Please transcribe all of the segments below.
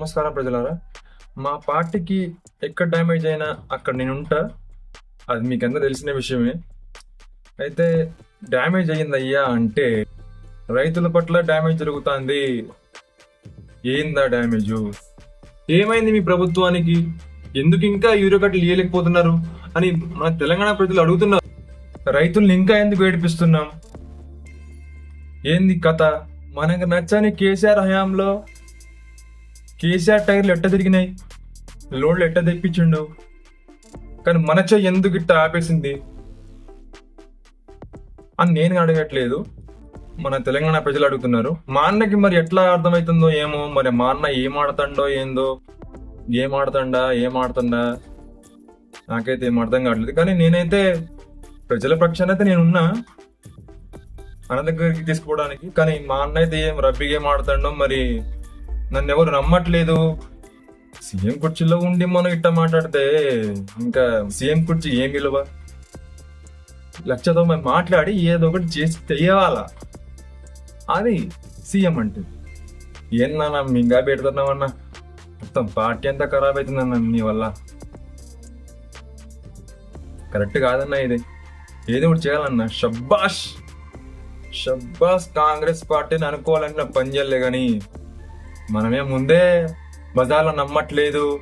నమస్కారం ప్రజలారా. మా పార్టీకి ఎక్కడ డ్యామేజ్ అయినా అక్కడ నేను ఉంటా. అది మీకు అందరూ తెలిసిన విషయమే. అయితే డ్యామేజ్ అయ్యిందయ్యా అంటే రైతుల పట్ల డ్యామేజ్ జరుగుతుంది. ఏందా డ్యామేజ్? ఏమైంది మీ ప్రభుత్వానికి? ఎందుకు ఇంకా యూరియా కట్టలు ఇవ్వలేకపోతున్నారు అని మన తెలంగాణ ప్రజలు అడుగుతున్నారు. రైతుల్ని ఇంకా ఎందుకు ఏడిపిస్తున్నాం? ఏంది కథ? మనకు నచ్చని కేసీఆర్ హయాంలో కేసీఆర్ టైర్లు ఎట్ట తిరిగినాయి? లోడ్లు ఎట్ట తెప్పించిండు? కానీ మన చెయ్యి ఎందుకు ఇట్ట ఆపేసింది? అని నేను అడగట్లేదు. మన తెలంగాణ ప్రజలు అడుగుతున్నారు. మా అన్నకి మరి ఎట్లా అర్థమవుతుందో ఏమో? మరి మా అన్న ఏం ఆడుతుండో ఏందో? ఏం ఆడుతుండా? ఏం ఆడుతుండా? నాకైతే ఏం అర్థం కావట్లేదు. కానీ నేనైతే ప్రజల పక్షాన అయితే నేనున్నా అన్న దగ్గరికి తీసుకోవడానికి కానీ మా అన్న అయితే ఏం రబ్బీ ఏం ఆడుతాడో మరి నన్ను ఎవరు నమ్మట్లేదు. సీఎం కుర్చీలో ఉండి మనం ఇట్ట మాట్లాడితే ఇంకా సీఎం కుర్చీ ఏం విలువ? లక్షతో మనం మాట్లాడి ఏదో ఒకటి చేసి తెయ్యాలా అది సీఎం అంటే ఏందన్నా మింగా పెడుతున్నామన్నా మొత్తం పార్టీ అంతా ఖరాబ్ అవుతుందన్న నీ వల్ల. కరెక్ట్ కాదన్నా ఇది. ఏదో ఒకటి చేయాలన్నా. షబ్బాష్! షబ్బాస్ కాంగ్రెస్ పార్టీని అనుకోవాలని పని చేయలే కానీ మనమే ముందే బజార్లో నమ్మట్లేదు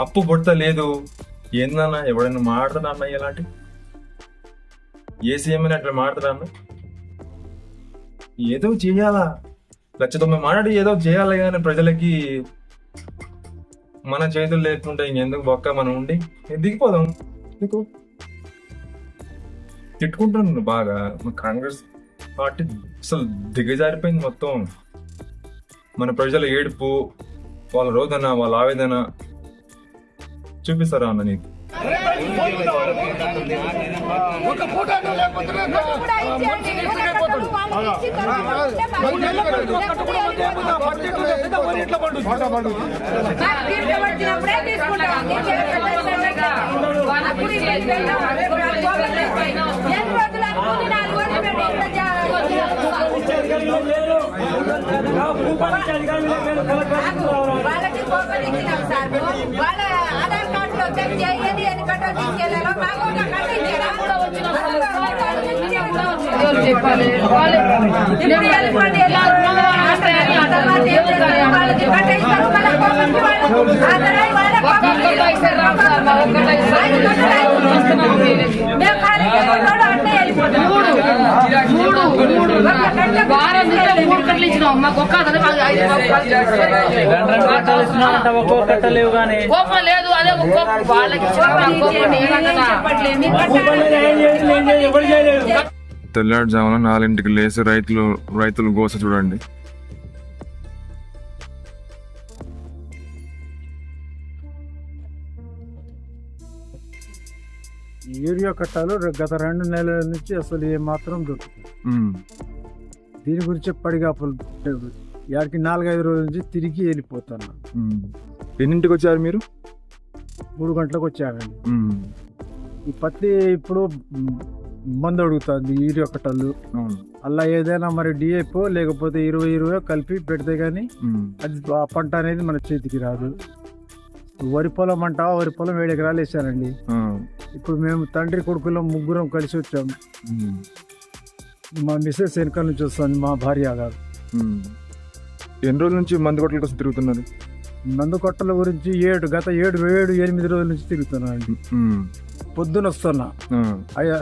అప్పు పుడతలేదు ఏందన్నా ఎవడైనా మాట్లాడుతున్నా అన్న ఇలాంటి? ఏ సీఎం అయినా అట్లా మాట్లాడుతున్నా ఏదో చేయాలా? లక్ష తొమ్మిది మాట్లాడి ఏదో చేయాలి కానీ ప్రజలకి మన చేతులు లేకుంటే ఇంకెందుకు బొక్క మనం ఉండి? దిగిపోదాం. నీకు తిట్టుకుంటున్నాను బాగా. మా కాంగ్రెస్ పార్టీ అసలు దిగజారిపోయింది మొత్తం. మన ప్రజల ఏడుపు వాళ్ళ రోదన వాళ్ళ ఆవేదన చూపిస్తారా అన్న నీకు ఎన్ని రోజులు అనుకుంది నాలుగు రోజులు పెట్టి ఇంత వాళ్ళకి కోపం ఇచ్చినాం సార్ వాళ్ళ ఆధార్ కార్డులో చెక్ చేయని ఎన్ని కట్టో తీసుకెళ్ళాలో మాకు చెప్పాలి వాళ్ళకి కట్ట ఇస్తారు మళ్ళీ కోపంకి వాళ్ళు ఆధార్ వాళ్ళ ఒక్కటే ఇస్తారు రాదు సార్ మా ఒక్కటే ఇస్తారు మేము ఖాళీ చేసుకుంటాడు అంటే వెళ్ళిపోతాం మూడు మూడు వారం నుంచి మూడు కట్టలు ఇచ్చినాం మాకు ఒక్క కానీ. కోపం లేదు అదే కోపం వాళ్ళకి చేయలేదు ఎవరు చేయలేదు. తెల్లారుజామున నాలుగింటికి లేచి రైతులు రైతులు గోస చూడండి. యూరియా కట్టాలు గత రెండు నెలల నుంచి అసలు ఏ మాత్రం దొరుకుతుంది దీని గురించి పడిగాపులు యాడికి నాలుగైదు రోజుల నుంచి తిరిగి వెళ్ళిపోతున్నా. ఉమ్. ఎన్నింటికి వచ్చారు మీరు? మూడు గంటలకు వచ్చానండి. ఉమ్, ఈ పత్తి ఇప్పుడు మందు అడుగుతుంది కట్టలు అవును. అలా ఏదైనా మరి డిఏపో లేకపోతే ఇరవై ఇరవై కలిపి పెడితే గానీ ఉమ్, అది ఆ పంట అనేది మన చేతికి రాదు. వరి పొలం అంట వరి పొలం ఏడు ఎకరాలు వేసానండి. ఇప్పుడు మేము తండ్రి కొడుకులో ముగ్గురం కలిసి వచ్చాం. ఉమ్, మా మిస్సెస్ వెనకాల నుంచి వస్తుంది మా భార్య గారు. ఉమ్. ఎన్ని రోజుల నుంచి మందు కొట్టల కోసం తిరుగుతున్నారు? నందు కొట్టల గురించి ఏడు గత ఏడు ఏడు ఎనిమిది రోజుల నుంచి తిరుగుతున్నా అండి పొద్దున వస్తున్నా.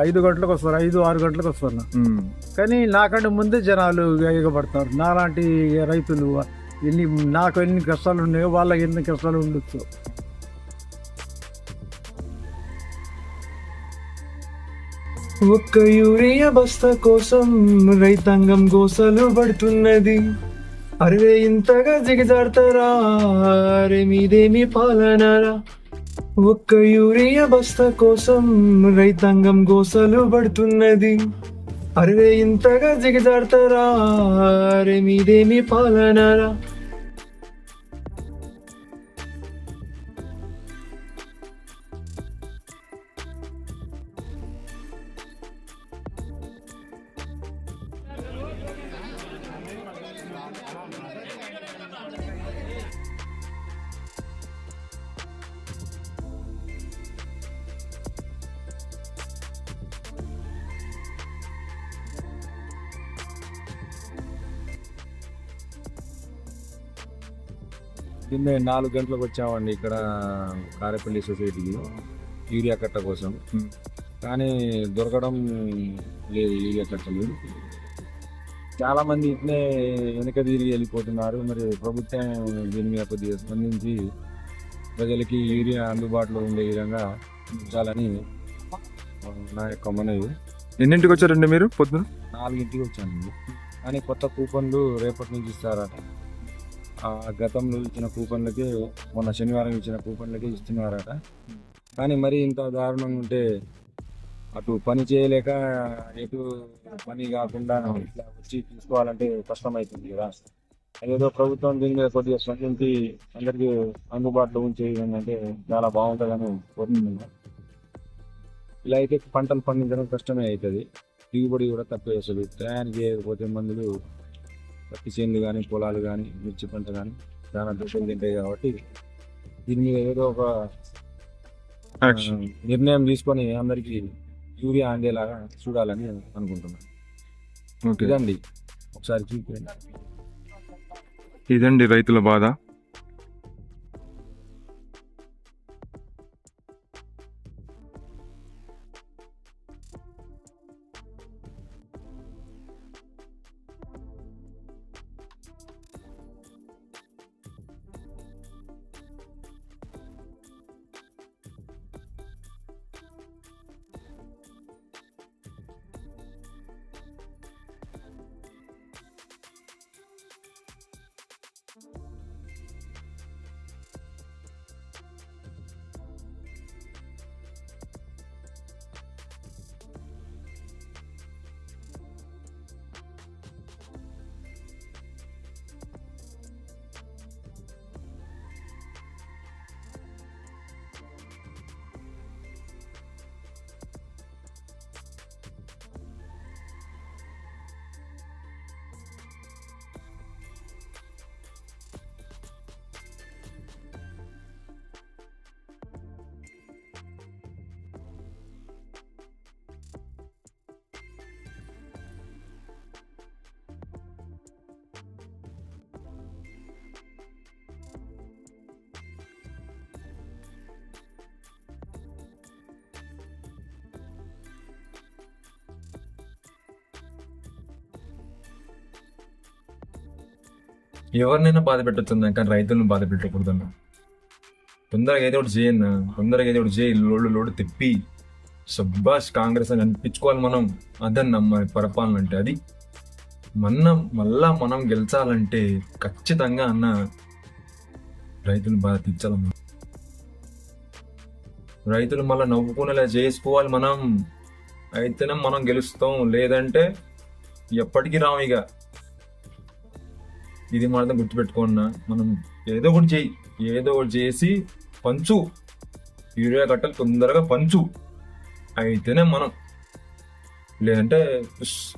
ఐదు గంటలకు వస్తున్నా ఐదు ఆరు గంటలకు వస్తున్నా. కానీ నాకంటే ముందే జనాలు ఎగబడతారు. నాలాంటి రైతులు ఎన్ని నాకు ఎన్ని కష్టాలు ఉన్నాయో వాళ్ళకి ఎన్ని కష్టాలు ఉండొచ్చు. ఒక్క యూరియా బస్తా కోసం రైతాంగం గోసలు పడుతున్నది. అరే ఇంతగా దిగజాడతారా అరే మీదేమి పాలనరా? ఒక్క యూరియా బస్తా కోసం రైతాంగం గోసలు పడుతున్నది. అరే ఇంతగా దిగజాడతారా అరే మీదేమి పాలనరా? పొద్దున్నే నాలుగు గంటలకు వచ్చామండి ఇక్కడ కారేపల్లి సొసైటీకి. యూరియా కట్ట కోసం. కానీ దొరకడం లేదు యూరియా కట్టలు. చాలా మంది ఇట్లే వెనక తిరిగి వెళ్ళిపోతున్నారు. మరి ప్రభుత్వం దీని మీద కొద్దిగా స్పందించి ప్రజలకి యూరియా అందుబాటులో ఉండే విధంగా ఉంచాలని నా యొక్క మనవి. ఎన్నింటికి వచ్చారండి మీరు పొద్దున? నాలుగింటికి వచ్చానండి. కానీ కొత్త కూపన్లు రేపటి నుంచి ఇస్తారట. ఆ గతంలో ఇచ్చిన కూపన్లకే మొన్న శనివారం ఇచ్చిన కూపన్లకే ఇస్తున్నారట. కానీ మరి ఇంత దారుణంగా ఉంటే అటు పని చేయలేక ఎటు పని కాకుండా ఇట్లా వచ్చి తీసుకోవాలంటే కష్టమవుతుంది కదా. అదేదో ప్రభుత్వం దీని మీద కొద్దిగా స్పందించి అందరికీ అందుబాటులో ఉంచే విధంగా అంటే చాలా బాగుంటుందని కోరుతున్నాను ఇలా అయితే పంటలు పండించడం కష్టమే అవుతుంది. దిగుబడి కూడా తక్కువ వేస్తుంది. టయానికి చేయకపోతే మందులు పత్తి చేనులు కానీ పొలాలు కానీ మిర్చి పంట కానీ చాలా దశలు తింటాయి కాబట్టి దీని మీద ఏదో ఒక నిర్ణయం తీసుకొని అందరికీ యూరియా అందేలాగా చూడాలని అనుకుంటున్నాను. ఓకే. ఇదండి. ఒకసారి చూపించండి ఇదండి రైతుల బాధ. ఎవరినైనా బాధ పెట్టొచ్చు కానీ రైతులను బాధ పెట్టకూడదన్న తొందరగా ఏదో ఒకటి చేయన్న తొందరగా ఏదో ఒకటి చేయి లోడు లోడు తిప్పి సుభాష్ కాంగ్రెస్ అని అనిపించుకోవాలి మనం. అదన్న మన పరిపాలన అంటే అది. మన మళ్ళా మనం గెలిచాలంటే ఖచ్చితంగా అన్న రైతులు బాధ తీర్చాలన్న రైతులు మళ్ళీ నవ్వుకునేలా చేసుకోవాలి మనం. అయితేనే మనం గెలుస్తాం. లేదంటే ఎప్పటికీ రాము ఇక. ఇది మాత్రం గుర్తుపెట్టుకున్నా మనం ఏదో ఒకటి చేయి ఏదో ఒకటి చేసి పంచు. యూరియా కట్టలు తొందరగా పంచు. అయితేనే మనం. లేదంటే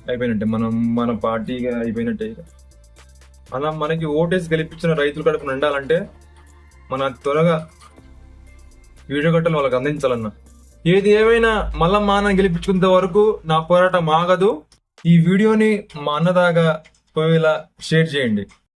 అయిపోయినట్టే. మనం మన పార్టీగా అయిపోయినట్టే అలా మనకి ఓటేసి గెలిపించిన రైతుల కడుపు నిండాలంటే మన త్వరగా వీడియో కట్టలు వాళ్ళకి అందించాలన్న. ఏది ఏమైనా మళ్ళా మా అన్న గెలిపించుకునే వరకు నా పోరాటం ఆగదు. ఈ వీడియోని మా అన్నదాగా ఒకవేళ షేర్ చేయండి.